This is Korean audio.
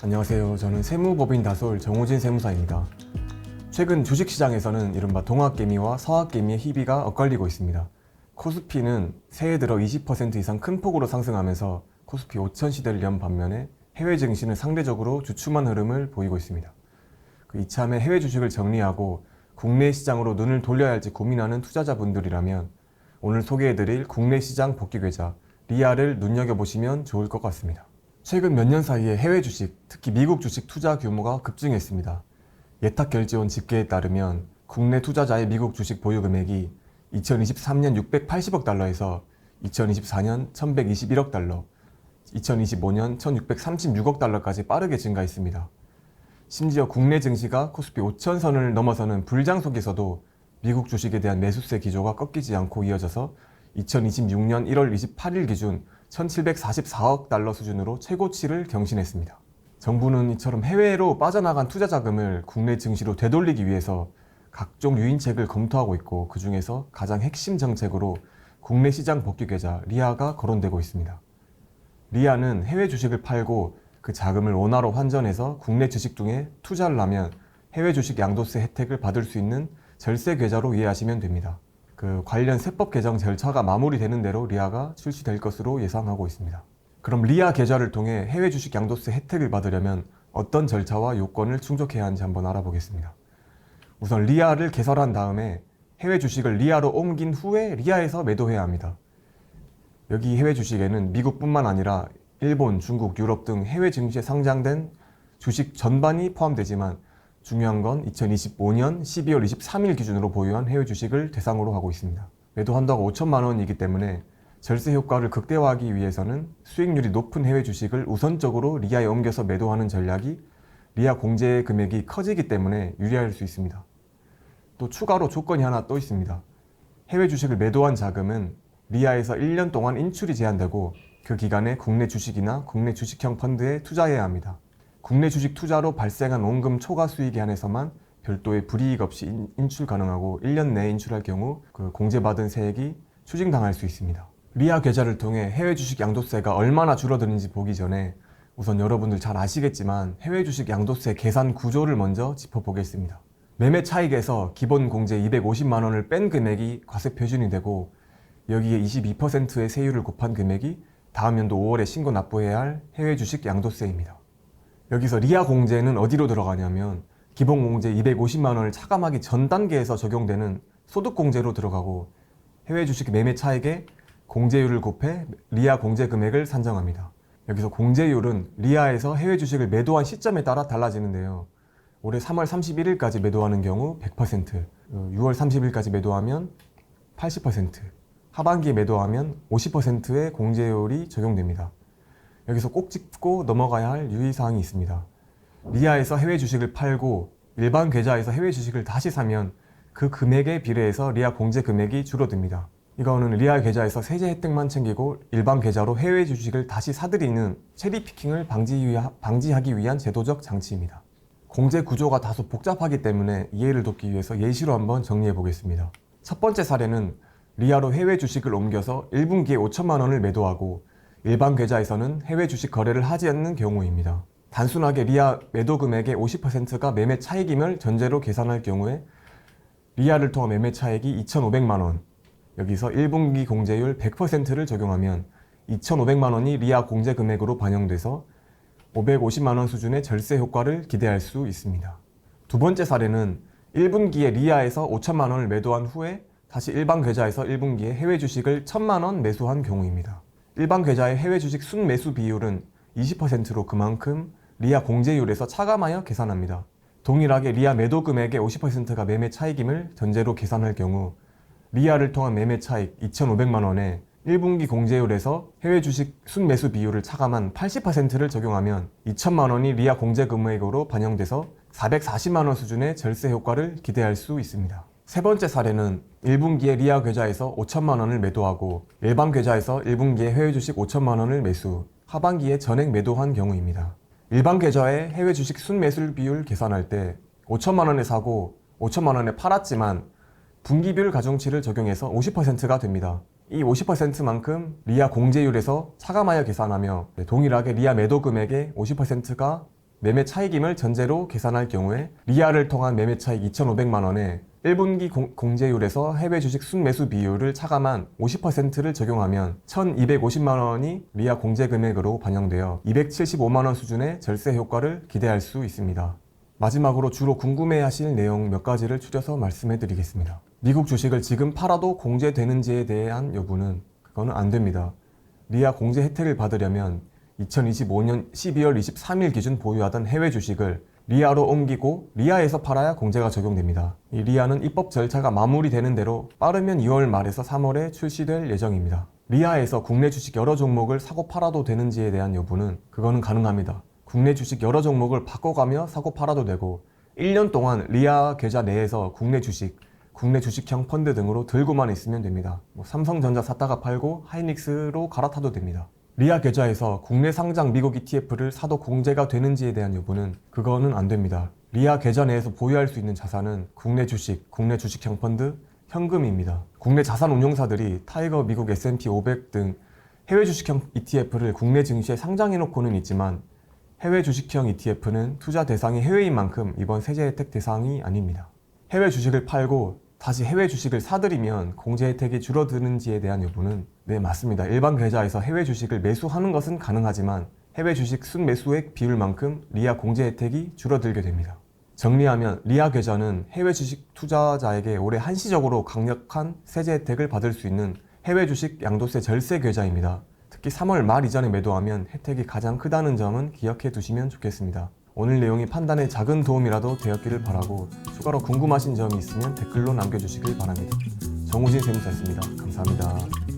안녕하세요. 저는 세무법인 다솔 정호진 세무사입니다. 최근 주식시장에서는 이른바 동학개미와 서학개미의 희비가 엇갈리고 있습니다. 코스피는 새해 들어 20% 이상 큰 폭으로 상승하면서 코스피 5천 시대를 연 반면에 해외 증시는 상대적으로 주춤한 흐름을 보이고 있습니다. 그 이참에 해외 주식을 정리하고 국내 시장으로 눈을 돌려야 할지 고민하는 투자자분들이라면 오늘 소개해드릴 국내 시장 복귀 계좌 리아를 눈여겨보시면 좋을 것 같습니다. 최근 몇 년 사이에 해외 주식, 특히 미국 주식 투자 규모가 급증했습니다. 예탁 결제원 집계에 따르면 국내 투자자의 미국 주식 보유 금액이 2023년 680억 달러에서 2024년 1121억 달러, 2025년 1636억 달러까지 빠르게 증가했습니다. 심지어 국내 증시가 코스피 5천선을 넘어서는 불장 속에서도 미국 주식에 대한 매수세 기조가 꺾이지 않고 이어져서 2026년 1월 28일 기준 1744억 달러 수준으로 최고치를 경신했습니다. 정부는 이처럼 해외로 빠져나간 투자 자금을 국내 증시로 되돌리기 위해서 각종 유인책을 검토하고 있고 그 중에서 가장 핵심 정책으로 국내 시장 복귀 계좌 리아가 거론되고 있습니다. 리아는 해외 주식을 팔고 그 자금을 원화로 환전해서 국내 주식 등에 투자를 하면 해외 주식 양도세 혜택을 받을 수 있는 절세 계좌로 이해하시면 됩니다. 그 관련 세법 개정 절차가 마무리되는 대로 리아가 출시될 것으로 예상하고 있습니다. 그럼 리아 계좌를 통해 해외 주식 양도세 혜택을 받으려면 어떤 절차와 요건을 충족해야 하는지 한번 알아보겠습니다. 우선 리아를 개설한 다음에 해외 주식을 리아로 옮긴 후에 리아에서 매도해야 합니다. 여기 해외 주식에는 미국뿐만 아니라 일본, 중국, 유럽 등 해외 증시에 상장된 주식 전반이 포함되지만 중요한 건 2025년 12월 23일 기준으로 보유한 해외 주식을 대상으로 하고 있습니다. 매도 한도가 5천만 원이기 때문에 절세 효과를 극대화하기 위해서는 수익률이 높은 해외 주식을 우선적으로 리아에 옮겨서 매도하는 전략이 리아 공제 금액이 커지기 때문에 유리할 수 있습니다. 또 추가로 조건이 하나 또 있습니다. 해외 주식을 매도한 자금은 리아에서 1년 동안 인출이 제한되고 그 기간에 국내 주식이나 국내 주식형 펀드에 투자해야 합니다. 국내 주식 투자로 발생한 원금 초과 수익에 한해서만 별도의 불이익 없이 인- 인출 가능하고 1년 내에 인출할 경우 그 공제받은 세액이 추징당할 수 있습니다. 리아 계좌를 통해 해외 주식 양도세가 얼마나 줄어드는지 보기 전에 우선 여러분들 잘 아시겠지만 해외 주식 양도세 계산 구조를 먼저 짚어보겠습니다. 매매 차익에서 기본 공제 250만 원을 뺀 금액이 과세 표준이 되고 여기에 22%의 세율을 곱한 금액이 다음 연도 5월에 신고 납부해야 할 해외 주식 양도세입니다. 여기서 리아 공제는 어디로 들어가냐면 기본 공제 250만 원을 차감하기 전 단계에서 적용되는 소득 공제로 들어가고 해외 주식 매매 차익에 공제율을 곱해 리아 공제 금액을 산정합니다. 여기서 공제율은 리아에서 해외 주식을 매도한 시점에 따라 달라지는데요. 올해 3월 31일까지 매도하는 경우 100%, 6월 30일까지 매도하면 80%, 하반기에 매도하면 50%의 공제율이 적용됩니다. 여기서 꼭 짚고 넘어가야 할 유의사항이 있습니다. 리아에서 해외 주식을 팔고 일반 계좌에서 해외 주식을 다시 사면 그 금액에 비례해서 리아 공제 금액이 줄어듭니다. 이거는 리아 계좌에서 세제 혜택만 챙기고 일반 계좌로 해외 주식을 다시 사들이는 체리 피킹을 방지, 방지하기 위한 제도적 장치입니다. 공제 구조가 다소 복잡하기 때문에 이해를 돕기 위해서 예시로 한번 정리해 보겠습니다. 첫 번째 사례는 리아로 해외 주식을 옮겨서 1분기에 5천만 원을 매도하고 일반 계좌에서는 해외 주식 거래를 하지 않는 경우입니다. 단순하게 리아 매도 금액의 50%가 매매 차익임을 전제로 계산할 경우에 리아를 통한 매매 차익이 2,500만 원, 여기서 1분기 공제율 100%를 적용하면 2,500만 원이 리아 공제 금액으로 반영돼서 550만 원 수준의 절세 효과를 기대할 수 있습니다. 두 번째 사례는 1분기에 리아에서 5천만 원을 매도한 후에 다시 일반 계좌에서 1분기에 해외 주식을 1천만 원 매수한 경우입니다. 일반 계좌의 해외 주식 순매수 비율은 20%로 그만큼 리아 공제율에서 차감하여 계산합니다. 동일하게 리아 매도 금액의 50%가 매매 차익임을 전제로 계산할 경우 리아를 통한 매매 차익 2,500만 원에 1분기 공제율에서 해외 주식 순매수 비율을 차감한 80%를 적용하면 2천만 원이 리아 공제 금액으로 반영돼서 440만 원 수준의 절세 효과를 기대할 수 있습니다. 세 번째 사례는 1분기에 리아 계좌에서 5천만 원을 매도하고 일반 계좌에서 1분기에 해외 주식 5천만 원을 매수, 하반기에 전액 매도한 경우입니다. 일반 계좌의 해외 주식 순매수 비율 계산할 때 5천만 원에 사고 5천만 원에 팔았지만 분기별 가중치를 적용해서 50%가 됩니다. 이 50%만큼 리아 공제율에서 차감하여 계산하며 동일하게 리아 매도 금액의 50%가 매매 차익임을 전제로 계산할 경우에 리아를 통한 매매 차익 2,500만 원에 1분기 공, 제율에서 해외 주식 순매수 비율을 차감한 50%를 적용하면 1,250만 원이 리아 공제 금액으로 반영되어 275만 원 수준의 절세 효과를 기대할 수 있습니다. 마지막으로 주로 궁금해하실 내용 몇 가지를 추려서 말씀해 드리겠습니다. 미국 주식을 지금 팔아도 공제되는지에 대한 여부는 그거는 안 됩니다. 리아 공제 혜택을 받으려면 2025년 12월 23일 기준 보유하던 해외 주식을 리아로 옮기고 리아에서 팔아야 공제가 적용됩니다. 이 리아는 입법 절차가 마무리되는 대로 빠르면 2월 말에서 3월에 출시될 예정입니다. 리아에서 국내 주식 여러 종목을 사고 팔아도 되는지에 대한 여부는 그거는 가능합니다. 국내 주식 여러 종목을 바꿔가며 사고 팔아도 되고 1년 동안 리아 계좌 내에서 국내 주식, 국내 주식형 펀드 등으로 들고만 있으면 됩니다. 뭐 삼성전자 샀다가 팔고 하이닉스로 갈아타도 됩니다. 리아 계좌에서 국내 상장 미국 ETF를 사도 공제가 되는지에 대한 여부는 그거는 안 됩니다. 리아 계좌 내에서 보유할 수 있는 자산은 국내 주식, 국내 주식형 펀드, 현금입니다. 국내 자산 운용사들이 타이거 미국 S&P 500 등 해외 주식형 ETF를 국내 증시에 상장해 놓고는 있지만 해외 주식형 ETF는 투자 대상이 해외인 만큼 이번 세제 혜택 대상이 아닙니다. 해외 주식을 팔고 다시 해외 주식을 사들이면 공제 혜택이 줄어드는지에 대한 여부는 네 맞습니다. 일반 계좌에서 해외 주식을 매수하는 것은 가능하지만 해외 주식 순매수액 비율만큼 리아 공제 혜택이 줄어들게 됩니다. 정리하면 리아 계좌는 해외 주식 투자자에게 올해 한시적으로 강력한 세제 혜택을 받을 수 있는 해외 주식 양도세 절세 계좌입니다. 특히 3월 말 이전에 매도하면 혜택이 가장 크다는 점은 기억해 두시면 좋겠습니다. 오늘 내용이 판단에 작은 도움이라도 되었기를 바라고 추가로 궁금하신 점이 있으면 댓글로 남겨주시길 바랍니다. 정우진 세무사였습니다. 감사합니다.